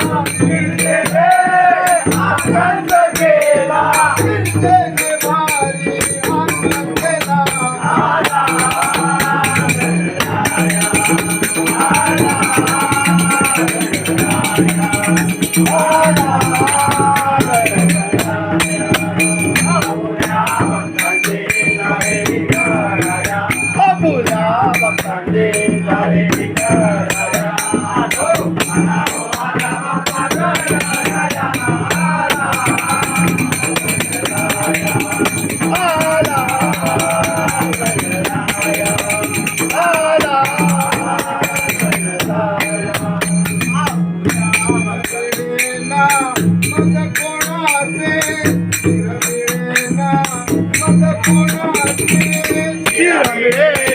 Thank you. Amém.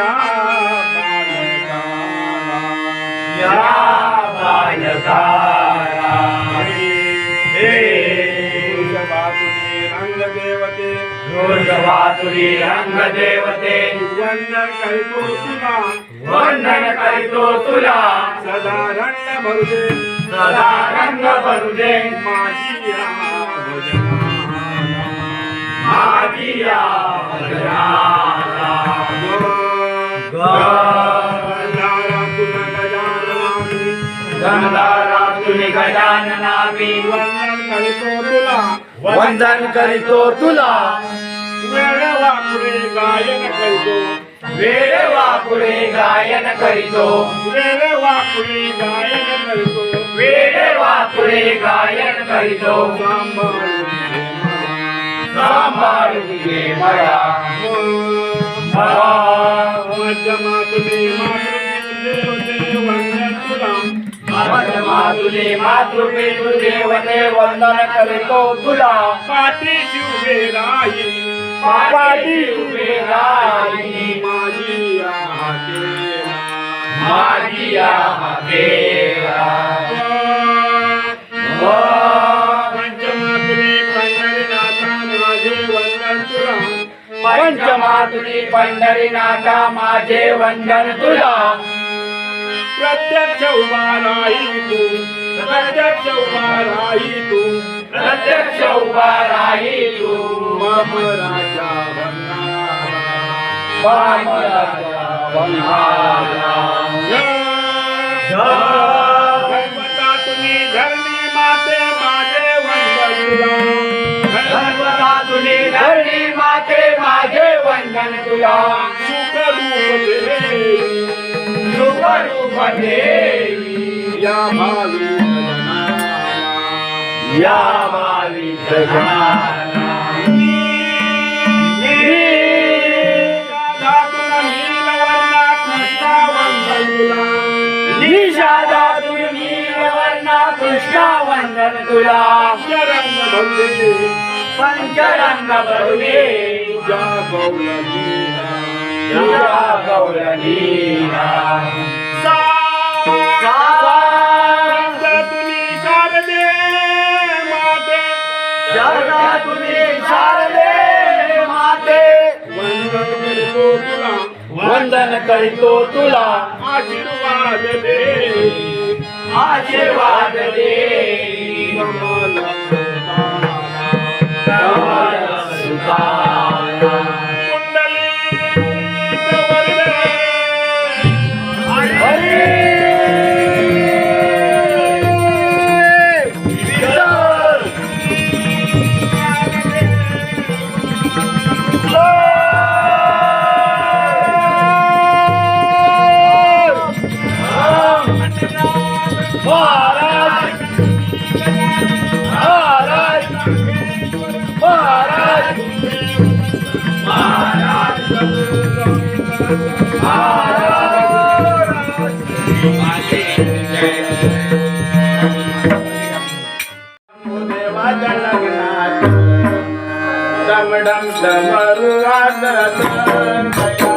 या बालकाला या बालकाला हे तुझे रंग देवते रोजवातुरी वंदन करीतो तुला वंदन करीतो तुला सदा रंग भरुदे सदा रंग भरू दे माझी या भजनाला. माझी या भजनाला. गंधारा तुला वंदन करीतो तुला. वंदन करीतो तुला वेळ वाकुळे गायन करीतो. वेळ वाकुळे गायन करीतो. वेळ वाकुळे गायन करीतो वेळ वाकुळे गायन करीतो सांभाळू सांभाळू मला. मातुले मातृपितृ देवते वंदन करीतो तुला पाठीशी उभे राही पाठी उभे राही माझी. माझी देवा. पंचमातुली पंढरीनाथा माझे वंदन तुला प्रत्यक्ष उभा राही तू प्रत्यक्ष उभा राही तू प्रत्यक्ष उभा राही तू मम राजा. वामराजा वंदनाला. गणपता तुम्ही धरणी माते माझे वंदन तुला तुला या तुझी या कृष्णा वंदन तुला पंचरंग भरुले पंचरंग भरुले शारदे माते शारदा तुझी शारदे माते वंदन करतो तुला. वंदन करीतो तुला आशीर्वाद दे. आशीर्वाद दे कमल सुतारा. దండమరు ఆదరణ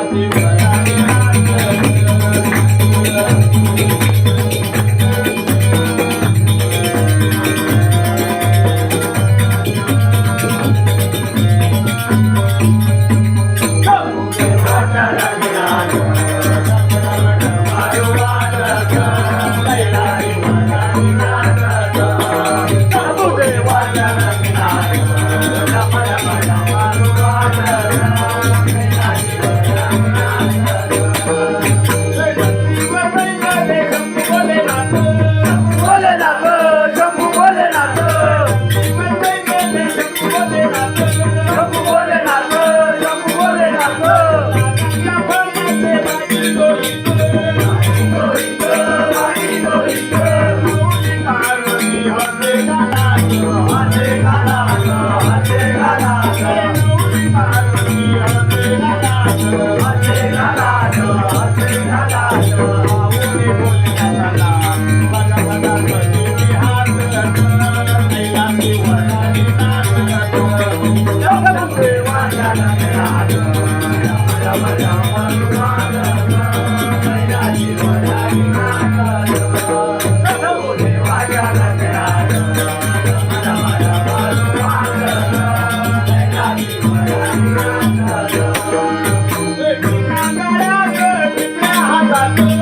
Bye.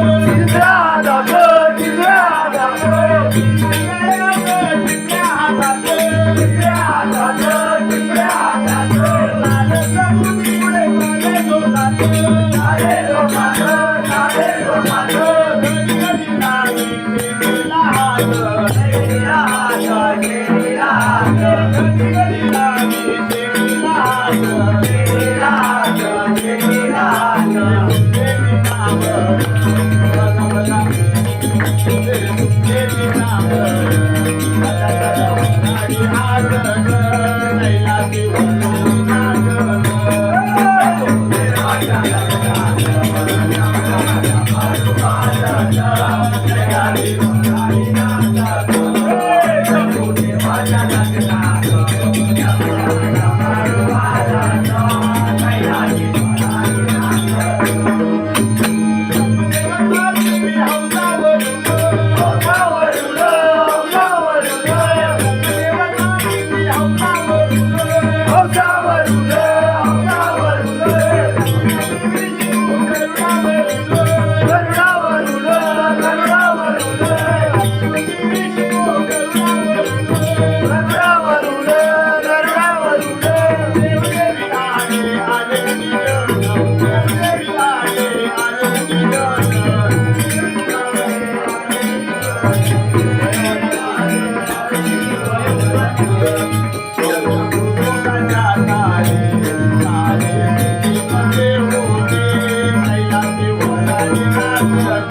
Thank you.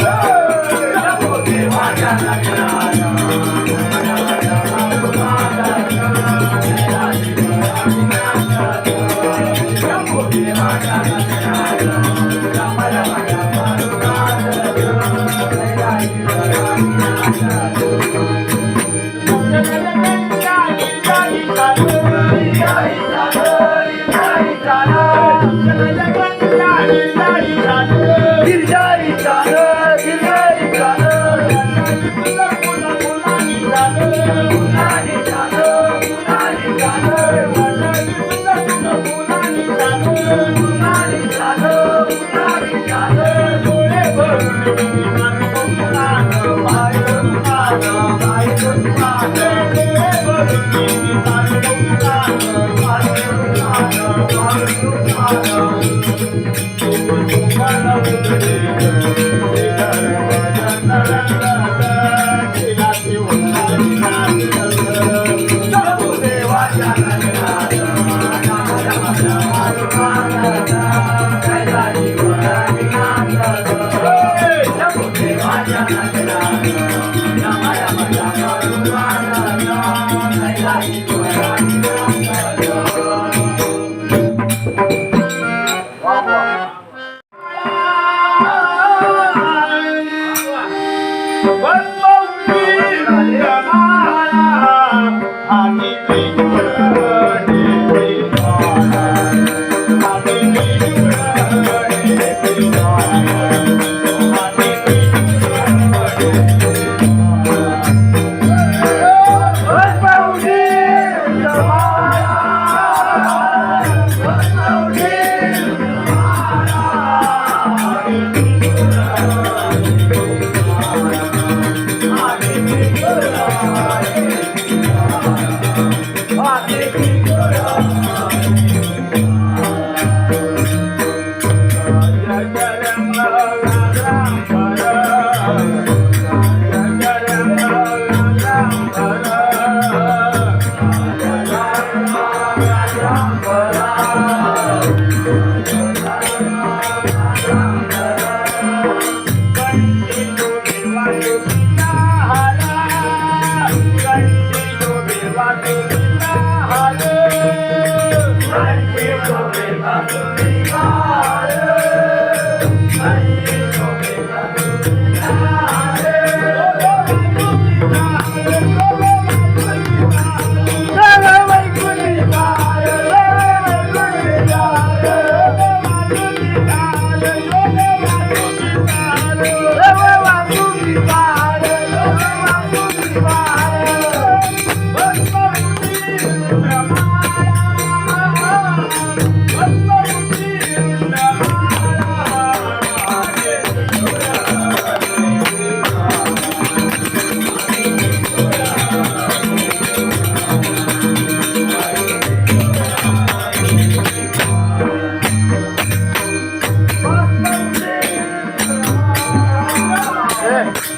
আছে